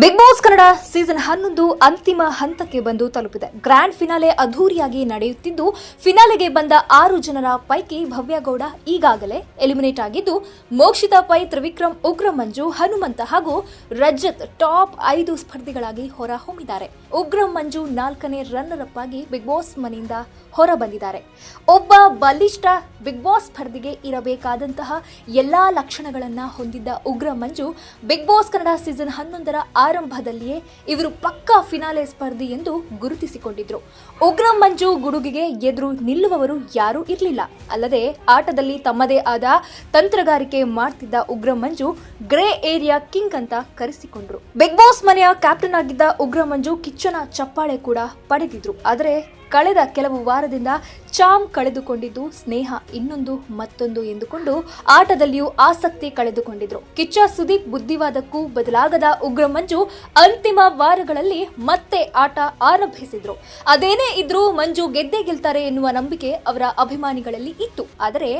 Big Boss Kannada season ಹನ್ನೊಂದು ಅಂತಿಮ ಹಂತಕ್ಕೆ ಬಂದು ತಲುಪಿದೆ. ಗ್ರ್ಯಾಂಡ್ ಫಿನಾಲೆ ಅಧೂರಿಯಾಗಿ ನಡೆಯುತ್ತಿದ್ದು ಫಿನಾಲೆಗೆ ಬಂದ ಆರು ಜನರ ಪೈಕಿ ಭವ್ಯಗೌಡ ಈಗಾಗಲೇ ಎಲಿಮಿನೇಟ್ ಆಗಿದ್ದು, ಮೋಕ್ಷಿತಾ ಪೈ ತ್ರಿವಿಕ್ರಮ್, ಉಗ್ರ ಮಂಜು, ಹನುಮಂತ ಹಾಗೂ ರಜತ್ ಟಾಪ್ ಐದು ಸ್ಪರ್ಧಿಗಳಾಗಿ ಹೊರಹೊಮ್ಮಿದ್ದಾರೆ. ಉಗ್ರ ಮಂಜು ನಾಲ್ಕನೇ ರನ್ನರ್ ಅಪ್ ಆಗಿ ಬಿಗ್ ಬಾಸ್ ಮನೆಯಿಂದ ಹೊರ ಬಂದಿದ್ದಾರೆ ಒಬ್ಬ ಬಲಿಷ್ಠ ಬಿಗ್ ಬಾಸ್ ಸ್ಪರ್ಧಿಗೆ ಇರಬೇಕಾದಂತಹ ಎಲ್ಲಾ ಲಕ್ಷಣಗಳನ್ನು ಹೊಂದಿದ್ದ Ugra Manju Bigg Boss Kannada season ಹನ್ನೊಂದರ ಆರಂಭದಲ್ಲಿಯೇ ಇವರು ಪಕ್ಕಾ ಫಿನಾಲೆ ಸ್ಪರ್ಧಿ ಎಂದು ಗುರುತಿಸಿಕೊಂಡಿದ್ರು. ಉಗ್ರ ಮಂಜು ಗುಡುಗಿಗೆ ಎದುರು ನಿಲ್ಲುವವರು ಯಾರೂ ಇರಲಿಲ್ಲ. ಅಲ್ಲದೆ ಆಟದಲ್ಲಿ ತಮ್ಮದೇ ಆದ ತಂತ್ರಗಾರಿಕೆ ಮಾಡ್ತಿದ್ದ ಉಗ್ರ ಮಂಜು ಗ್ರೇ ಏರಿಯಾ ಕಿಂಗ್ ಅಂತ ಕರೆಸಿಕೊಂಡ್ರು. ಬಿಗ್ ಬಾಸ್ ಮನೆಯ ಕ್ಯಾಪ್ಟನ್ ಆಗಿದ್ದ ಉಗ್ರ ಮಂಜು ಕಿಚ್ಚನ ಚಪ್ಪಾಳೆ ಕೂಡ ಪಡೆದಿದ್ರು. ಆದರೆ ಕಳೆದ ಕೆಲವು ವಾರದಿಂದ ಚಾಮ್ ಕಳೆದುಕೊಂಡಿದ್ದು, ಸ್ನೇಹ ಇನ್ನೊಂದು ಮತ್ತೊಂದು ಎಂದುಕೊಂಡು ಆಟದಲ್ಲಿಯೂ ಆಸಕ್ತಿ ಕಳೆದುಕೊಂಡಿದ್ರು. ಕಿಚ್ಚ ಸುದೀಪ್ ಬುದ್ಧಿವಾದಕ್ಕೂ ಬದಲಾಗದ ಉಗ್ರ ಮಂಜು ಅಂತಿಮ ವಾರಗಳಲ್ಲಿ ಮತ್ತೆ ಆಟ ಆರಂಭಿಸಿದ್ರು. ಅದೇನೇ ಇದ್ರೂ ಮಂಜು ಗೆದ್ದೇ ಗೆಲ್ತಾರೆ ಎನ್ನುವ ನಂಬಿಕೆ ಅವರ ಅಭಿಮಾನಿಗಳಲ್ಲಿ ಇತ್ತು. ಆದರೆ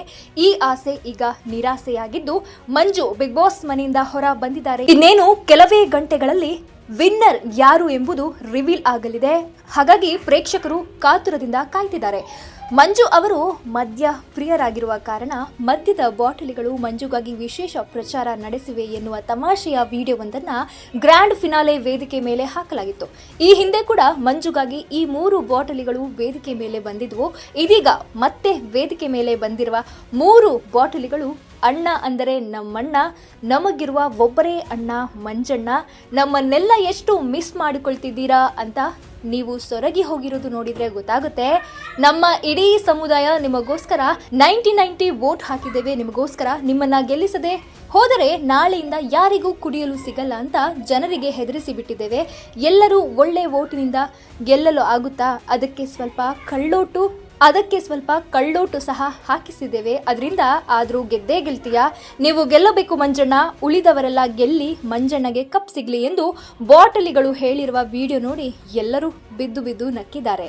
ಈ ಆಸೆ ಈಗ ನಿರಾಸೆಯಾಗಿದ್ದು, ಮಂಜು ಬಿಗ್ ಬಾಸ್ ಮನೆಯಿಂದ ಹೊರ ಬಂದಿದ್ದಾರೆ. ಇನ್ನೇನು, ಕೆಲವೇ ಗಂಟೆಗಳಲ್ಲಿ ವಿನ್ನರ್ ಯಾರು ಎಂಬುದು ರಿವೀಲ್ ಆಗಲಿದೆ. ಹಾಗಾಗಿ ಪ್ರೇಕ್ಷಕರು ಕಾತುರದಿಂದ ಕಾಯ್ತಿದ್ದಾರೆ. ಮಂಜು ಅವರು ಮದ್ಯ ಪ್ರಿಯರಾಗಿರುವ ಕಾರಣ ಮದ್ಯದ ಬಾಟಲಿಗಳು ಮಂಜುಗಾಗಿ ವಿಶೇಷ ಪ್ರಚಾರ ನಡೆಸಿವೆ ಎನ್ನುವ ತಮಾಷೆಯ ವಿಡಿಯೋವೊಂದನ್ನು ಗ್ರ್ಯಾಂಡ್ ಫಿನಾಲೆ ವೇದಿಕೆ ಮೇಲೆ ಹಾಕಲಾಗಿತ್ತು. ಈ ಹಿಂದೆ ಕೂಡ ಮಂಜುಗಾಗಿ ಈ ಮೂರು ಬಾಟಲಿಗಳು ವೇದಿಕೆ ಮೇಲೆ ಬಂದಿದ್ವು. ಇದೀಗ ಮತ್ತೆ ವೇದಿಕೆ ಮೇಲೆ ಬಂದಿರುವ ಮೂರು ಬಾಟಲಿಗಳು ಅಣ್ಣ ಅಂದರೆ ನಮ್ಮಣ್ಣ, ನಮಗಿರುವ ಒಬ್ಬರೇ ಅಣ್ಣ, ಮಂಜಣ್ಣ, ನಮ್ಮನ್ನೆಲ್ಲ ಎಷ್ಟು ಮಿಸ್ ಮಾಡಿಕೊಳ್ತಿದ್ದೀರಾ ಅಂತ ನೀವು ಸೊರಗಿ ಹೋಗಿರೋದು ನೋಡಿದ್ರೆ ಗೊತ್ತಾಗುತ್ತೆ. ನಮ್ಮ ಇಡೀ ಸಮುದಾಯ ನಿಮಗೋಸ್ಕರ ನೈಂಟಿ ನೈಂಟಿ ವೋಟ್ ಹಾಕಿದ್ದೇವೆ, ನಿಮಗೋಸ್ಕರ ನಿಮ್ಮನ್ನ ಗೆಲ್ಲಿಸದೆ ಹೋದರೆ ನಾಳೆಯಿಂದ ಯಾರಿಗೂ ಕುಡಿಯಲು ಸಿಗಲ್ಲ ಅಂತ ಜನರಿಗೆ ಹೆದರಿಸಿ ಬಿಟ್ಟಿದ್ದೇವೆ. ಎಲ್ಲರೂ ಒಳ್ಳೆ ವೋಟಿನಿಂದ ಗೆಲ್ಲಲು ಆಗುತ್ತಾ? ಅದಕ್ಕೆ ಸ್ವಲ್ಪ ಕಳ್ಳೋಟು ಅದಕ್ಕೆ ಸ್ವಲ್ಪ ಕಳ್ಳೋಟು ಸಹ ಹಾಕಿಸಿದ್ದೇವೆ. ಅದರಿಂದ ಆದರೂ ಗೆದ್ದೇ ಗೆಲ್ತೀಯಾ? ನೀವು ಗೆಲ್ಲಬೇಕು ಮಂಜಣ್ಣ. ಉಳಿದವರೆಲ್ಲ ಗೆಲ್ಲಿ ಮಂಜಣ್ಣಗೆ ಕಪ್ ಸಿಗಲಿ ಎಂದು ಬಾಟಲಿಗಳು ಹೇಳಿರುವ ವಿಡಿಯೋ ನೋಡಿ ಎಲ್ಲರೂ ಬಿದ್ದು ಬಿದ್ದು ನಕ್ಕಿದ್ದಾರೆ.